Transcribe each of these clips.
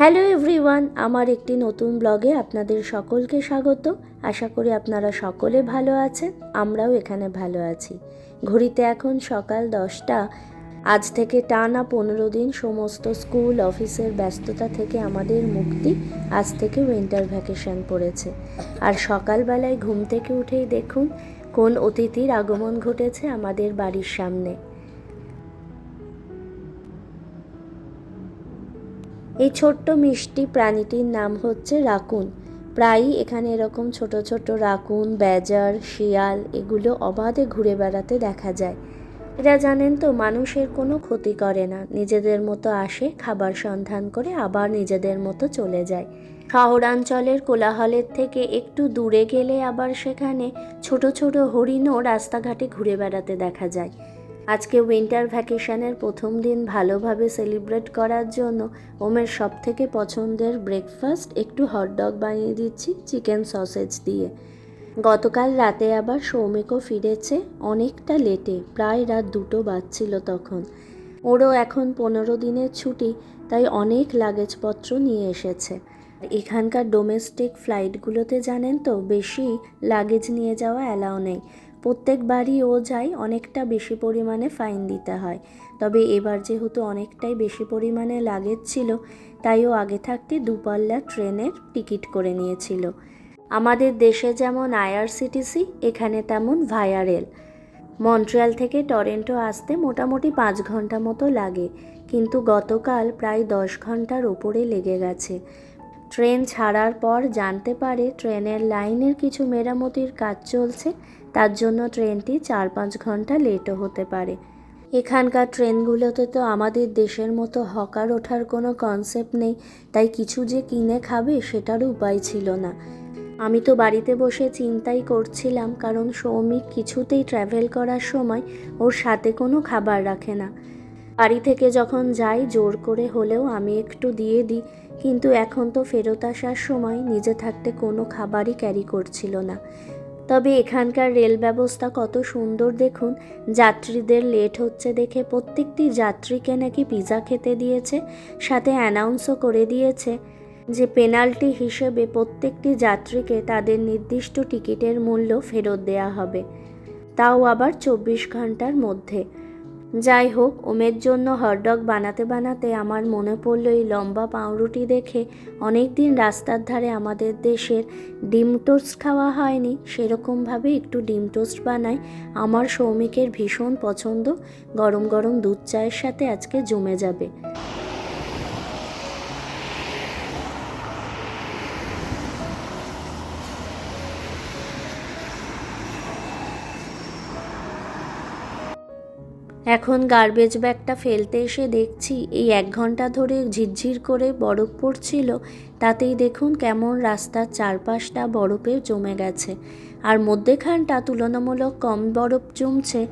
Hello everyone, আমার একটি নতুন ব্লগে আপনাদের সকলকে স্বাগত। আশা করি আপনারা সকলে ভালো আছেন, আমরাও এখানে ভালো আছি। ঘড়িতে এখন সকাল দশটা। আজ থেকে টানা পনেরো দিন সমস্ত স্কুল, অফিসের ব্যস্ততা থেকে আমাদের মুক্তি আজ থেকে উইন্টার ভ্যাকেশন পড়েছে। আর সকালবেলায় ঘুম থেকে উঠেই দেখুন কোন অতিথির আগমন ঘটেছে আমাদের বাড়ির সামনে। এই ছোট্ট মিষ্টি প্রাণীটির নাম হচ্ছে রাকুন। প্রায়ই এখানে এরকম ছোট ছোট রাকুন ব্যাজার শিয়াল এগুলো অবাধে ঘুরে বেড়াতে দেখা যায়। এরা জানেন তো, মানুষের কোনো ক্ষতি করে না। নিজেদের মতো আসে, খাবার সন্ধান করে আবার নিজেদের মতো চলে যায়। শহরাঞ্চলের কোলাহলের থেকে একটু দূরে গেলে আবার সেখানে ছোট ছোট হরিণও রাস্তাঘাটে ঘুরে বেড়াতে দেখা যায়। আজকে উইন্টার ভ্যাকেশনের প্রথম দিন ভালোভাবে সেলিব্রেট করার জন্য ওমের সব থেকে পছন্দের ব্রেকফাস্ট একটু হটডগ বানিয়ে দিচ্ছি চিকেন সসেজ দিয়ে। গতকাল রাতে আবার সৌমিকও ফিরেছে অনেকটা লেটে প্রায় রাত দুটো বাজছিল তখন। ওরও এখন পনেরো দিনের ছুটি, তাই অনেক লাগেজপত্র নিয়ে এসেছে। এখানকার ডোমেস্টিক ফ্লাইটগুলোতে জানেন তো, বেশি লাগেজ নিয়ে যাওয়া অ্যালাউ নেই। প্রত্যেকবারই ও যায় অনেকটা বেশি পরিমাণে ফাইন দিতে হয়। তবে এবার যেহেতু অনেকটাই বেশি পরিমাণে লাগেজ ছিল, তাই ও আগে থাকতে দুপাল্লা ট্রেনের টিকিট করে নিয়েছিল। আমাদের দেশে যেমন আইআরসিটিসি, এখানে তেমন ভায়া রেল। মন্ট্রিয়াল থেকে টরেন্টো আসতে মোটামুটি পাঁচ ঘণ্টা মতো লাগে, কিন্তু গতকাল প্রায় দশ ঘণ্টার ওপরে লেগে গেছে। ট্রেন ছাড়ার পর জানতে পারে ট্রেনের লাইনের কিছু মেরামতির কাজ চলছে তার জন্য ট্রেনটি চার পাঁচ ঘণ্টা লেটও হতে পারে। এখানকার ট্রেনগুলোতে তো আমাদের দেশের মতো হকার ওঠার কোনো কনসেপ্ট নেই, তাই কিছু যে কিনে খাবে সেটারও উপায় ছিল না। আমি তো বাড়িতে বসে চিন্তাই করছিলাম, কারণ সৌমিক কিছুতেই ট্র্যাভেল করার সময় ওর সাথে কোনো খাবার রাখে না। বাড়ি থেকে যখন যাই, জোর করে হলেও আমি একটু দিয়ে দিই, কিন্তু এখন তো ফেরত আসার সময় নিজে থাকতে কোনো খাবারই ক্যারি করছিল না। তবে এখানকার রেল ব্যবস্থা কত সুন্দর দেখুন। যাত্রীদের লেট হচ্ছে দেখে প্রত্যেকটি যাত্রীকে নাকি পিজা খেতে দিয়েছে, সাথে অ্যানাউন্সও করে দিয়েছে যে পেনাল্টি হিসেবে প্রত্যেকটি যাত্রীকে তাদের নির্দিষ্ট টিকিটের মূল্য ফেরত দেয়া হবে। তাও আবার চব্বিশ ঘণ্টার মধ্যে। যাই হোক, ওমের জন্য হটডগ বানাতে বানাতে আমার মনে পড়ল এই লম্বা পাউরুটি দেখে অনেক দিন রাস্তার ধারে আমাদের দেশের ডিম টোস্ট খাওয়া হয়নি। সেরকমভাবে একটু ডিম টোস্ট বানাই। আমার সৌমিকের ভীষণ পছন্দ। গরম গরম দুধ চায়ের সাথে আজকে জমে যাবে। এখন গার্বেজ ব্যাগটা ফেলতে এসে দেখছি এই এক ঘণ্টা ধরে ঝিরঝির করে বরফ পড়ছিল। তাতেই দেখুন কেমন রাস্তার চারপাশটা বরফে জমে গেছে। আর মধ্যেখানটা তুলনামূলক কম বরফ জমছে,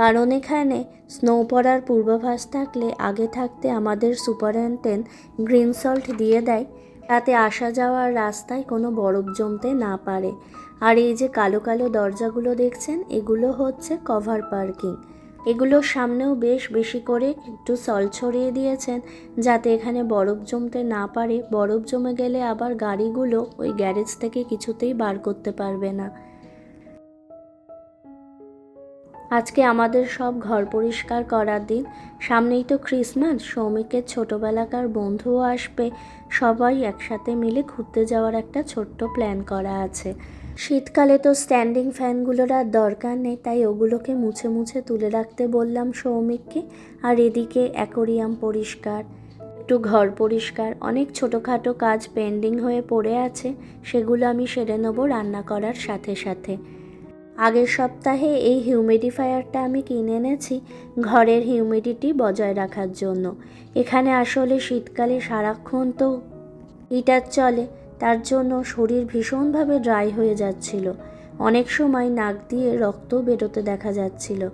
কারণ এখানে স্নো পড়ার পূর্বাভাস থাকলে আগে থাকতে আমাদের সুপারেন্টেন গ্রিন সল্ট দিয়ে দেয়। তাতে আসা যাওয়ার রাস্তায় কোনো বরফ জমতে না পারে। আর এই যে কালো কালো দরজাগুলো দেখছেন, এগুলো হচ্ছে কভার পার্কিং এগুলোর সামনেও বেশ বেশি করে একটু সল ছড়িয়ে দিয়েছেন, যাতে এখানে বরফ জমতে না পারে। বরফ জমে গেলে আবার গাড়িগুলো ওই গ্যারেজ থেকে কিছুতেই বার করতে পারবে না। আজকে আমাদের সব ঘর পরিষ্কার করার দিন। সামনেই তো ক্রিসমাস, সৌমিকের ছোটোবেলাকার বন্ধুও আসবে। সবাই একসাথে মিলে ঘুরতে যাওয়ার একটা ছোট্ট প্ল্যান করা আছে। শীতকালে তো স্ট্যান্ডিং ফ্যানগুলোর আর দরকার নেই, তাই ওগুলোকে মুছে মুছে তুলে রাখতে বললাম সৌমিককে। আর এদিকে অ্যাকোরিয়াম পরিষ্কার, একটু ঘর পরিষ্কার, অনেক ছোটোখাটো কাজ পেন্ডিং হয়ে পড়ে আছে, সেগুলো আমি সেরে নেব রান্না করার সাথে সাথে। আগের সপ্তাহে এই হিউমিডিফায়ারটা আমি কিনে এনেছি ঘরের হিউমিডিটি বজায় রাখার জন্য। এখানে আসলে শীতকালে সারাক্ষণ তো হিটার চলে তার জন্য শরীর ভীষণভাবে ড্রাই হয়ে যাচ্ছিল। অনেক সময় নাক দিয়ে রক্ত বেরোতে দেখা যাচ্ছিল।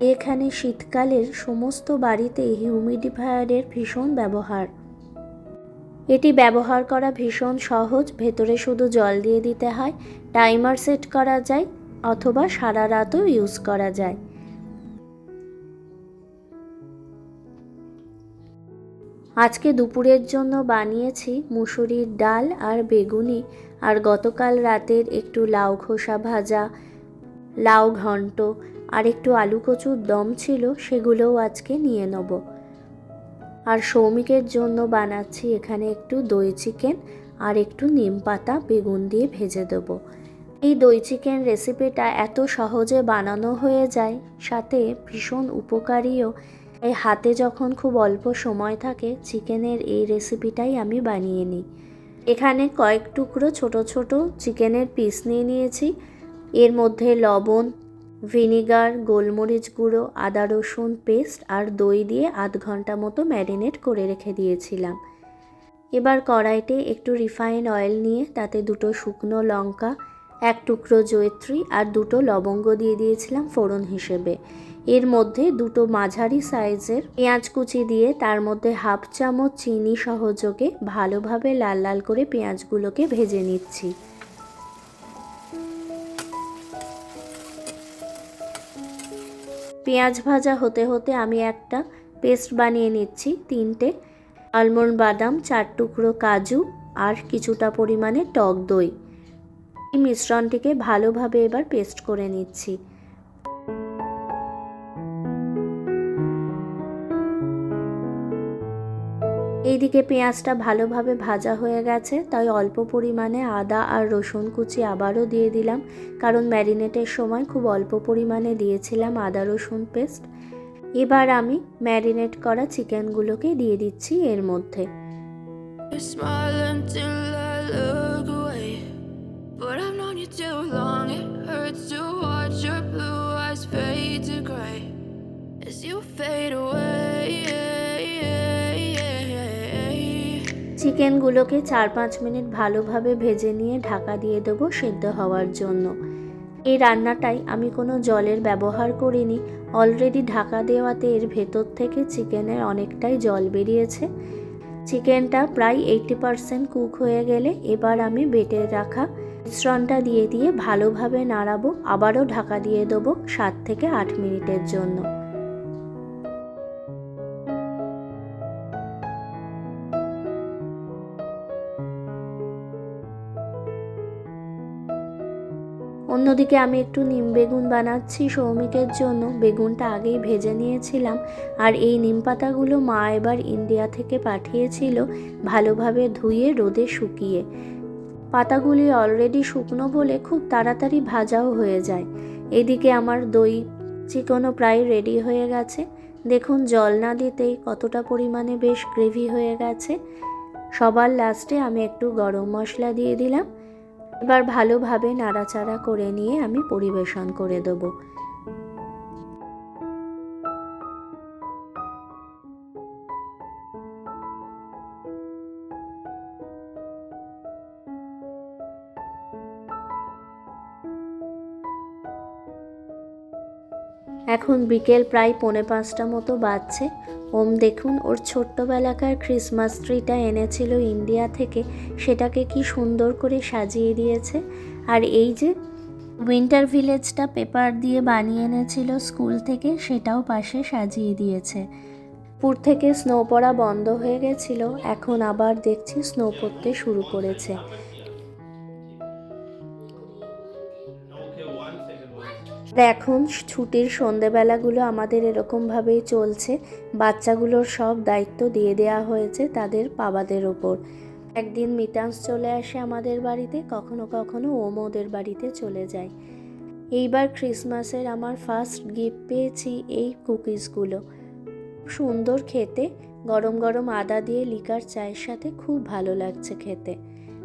এখানে শীতকালের সমস্ত বাড়িতে হিউমিডিফায়ারের ভীষণ ব্যবহার। এটি ব্যবহার করা ভীষণ সহজ। ভেতরে শুধু জল দিয়ে দিতে হয়, টাইমার সেট করা যায়, অথবা সারা রাতও ইউজ করা যায়। আজকে দুপুরের জন্য বানিয়েছি মুসুরির ডাল আর বেগুনি আর গতকাল রাতের একটু লাউ খোসা ভাজা, লাউ ঘন্ট আর একটু আলু কচুর দম ছিল সেগুলোও আজকে নিয়ে নেব। আর সৌমিকের জন্য বানাচ্ছি এখানে একটু দই চিকেন আর একটু নিম পাতা বেগুন দিয়ে ভেজে দেবো। এই দই চিকেন রেসিপিটা এত সহজে বানানো হয়ে যায়, সাথে ভীষণ উপকারীও এই হাতে যখন খুব অল্প সময় থাকে, চিকেনের এই রেসিপিটাই আমি বানিয়ে নিই। এখানে কয়েক টুকরো ছোট ছোট চিকেনের পিস নিয়ে নিয়েছি। এর মধ্যে লবণ ভিনিগার গোলমরিচ গুঁড়ো, আদা রসুন পেস্ট আর দই দিয়ে আধ ঘণ্টা মতো ম্যারিনেট করে রেখে দিয়েছিলাম। এবার কড়াইতে একটু রিফাইন অয়েল নিয়ে তাতে দুটো শুকনো লঙ্কা, এক টুকরো জয়ত্রী আর দুটো লবঙ্গ দিয়ে দিয়েছিলাম ফোড়ন হিসেবে। এর মধ্যে দুটো মাঝারি সাইজের পেঁয়াজ কুচি দিয়ে তার মধ্যে হাফ চামচ চিনি সহযোগে ভালোভাবে লাল লাল করে পেঁয়াজগুলোকে ভেজে নিচ্ছি। পেঁয়াজ ভাজা হতে হতে আমি একটা পেস্ট বানিয়ে নিচ্ছি, তিনটে আলমন্ড বাদাম, চার টুকরো কাজু আর কিছুটা পরিমাণে টক দই। এই মিশ্রণটিকে ভালোভাবে এবার পেস্ট করে নিচ্ছি। এইদিকে পেঁয়াজটা ভালোভাবে ভাজা হয়ে গেছে, তাই অল্প পরিমাণে আদা আর রসুন কুচি আবারও দিয়ে দিলাম, কারণ ম্যারিনেটের সময় খুব অল্প পরিমাণে দিয়েছিলাম আদা রসুন পেস্ট। এবার আমি ম্যারিনেট করা চিকেনগুলোকে দিয়ে দিচ্ছি এর মধ্যে। You smile until I চিকেনগুলোকে চার পাঁচ মিনিট ভালোভাবে ভেজে নিয়ে ঢাকা দিয়ে দেবো সিদ্ধ হওয়ার জন্য। এই রান্নাটাই আমি কোনো জলের ব্যবহার করিনি। অলরেডি ঢাকা দেওয়াতে এর ভেতর থেকে চিকেনের অনেকটাই জল বেরিয়েছে। চিকেনটা প্রায় এইটি পারসেন্ট কুক হয়ে গেলে এবার আমি বেটে রাখা মিশ্রণটা দিয়ে দিয়ে ভালোভাবে নাড়াবো। আবারও ঢাকা দিয়ে দেবো সাত থেকে আট মিনিটের জন্য। অন্যদিকে আমি একটু নিম বেগুন বানাচ্ছি সৌমিকের জন্য। বেগুনটা আগেই ভেজে নিয়েছিলাম। আর এই নিম পাতাগুলো মা এবার ইন্ডিয়া থেকে পাঠিয়েছিল ভালোভাবে ধুয়ে, রোদে শুকিয়ে। পাতাগুলি অলরেডি শুকনো বলে খুব তাড়াতাড়ি ভাজাও হয়ে যায়। এদিকে আমার দই চিকনও প্রায় রেডি হয়ে গেছে। দেখুন, জল না দিতেই কতটা পরিমাণে বেশ গ্রেভি হয়ে গেছে। সবার লাস্টে আমি একটু গরম মশলা দিয়ে দিলাম। এবার ভালোভাবে নাড়াচাড়া করে নিয়ে আমি পরিবেশন করে দেব। এখন বিকেল প্রায় পৌনে পাঁচটা মতো বাজছে। ওম, দেখুন, ওর ছোট্টবেলাকার ক্রিসমাস ট্রিটা এনেছিল ইন্ডিয়া থেকে। সেটাকে কি সুন্দর করে সাজিয়ে দিয়েছে। আর এই যে উইন্টার ভিলেজটা পেপার দিয়ে বানিয়ে এনেছিল স্কুল থেকে, সেটাও পাশে সাজিয়ে দিয়েছে। পুর থেকে স্নো পড়া বন্ধ হয়ে গেছিল, এখন আবার দেখছি স্নো পড়তে শুরু করেছে। এখন ছুটির সন্ধেবেলাগুলো আমাদের এরকমভাবেই চলছে। বাচ্চাগুলোর সব দায়িত্ব দিয়ে দেওয়া হয়েছে তাদের বাবাদের ওপর। একদিন মিতাংশ চলে আসে আমাদের বাড়িতে, কখনো কখনো ওম ওদের বাড়িতে চলে যায়। এইবার ক্রিসমাসের আমার ফার্স্ট গিফট পেয়েছি এই কুকিজগুলো। সুন্দর খেতে, গরম গরম আদা দিয়ে লিকার চায়ের সাথে খুব ভালো লাগছে খেতে।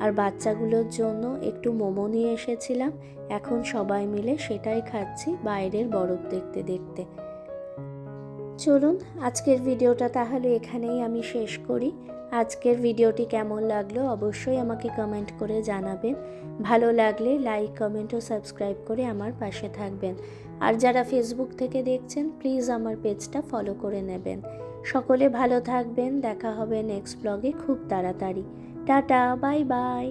আর বাচ্চাগুলোর জন্য একটু মোমো নিয়ে এসেছিলাম। এখন সবাই মিলে সেটাই খাচ্ছি বাইরের বরফ দেখতে দেখতে। চলুন, আজকের ভিডিওটা তাহলে এখানেই আমি শেষ করি। আজকের ভিডিওটি কেমন লাগল অবশ্যই আমাকে কমেন্ট করে জানাবেন। ভালো লাগলে লাইক কমেন্ট ও সাবস্ক্রাইব করে আমার পাশে থাকবেন। আর যারা ফেসবুক থেকে দেখছেন প্লিজ আমার পেজটা ফলো করে নেবেন। সকলে ভালো থাকবেন, দেখা হবে নেক্সট ব্লগে খুব তাড়াতাড়ি। Tata bye bye.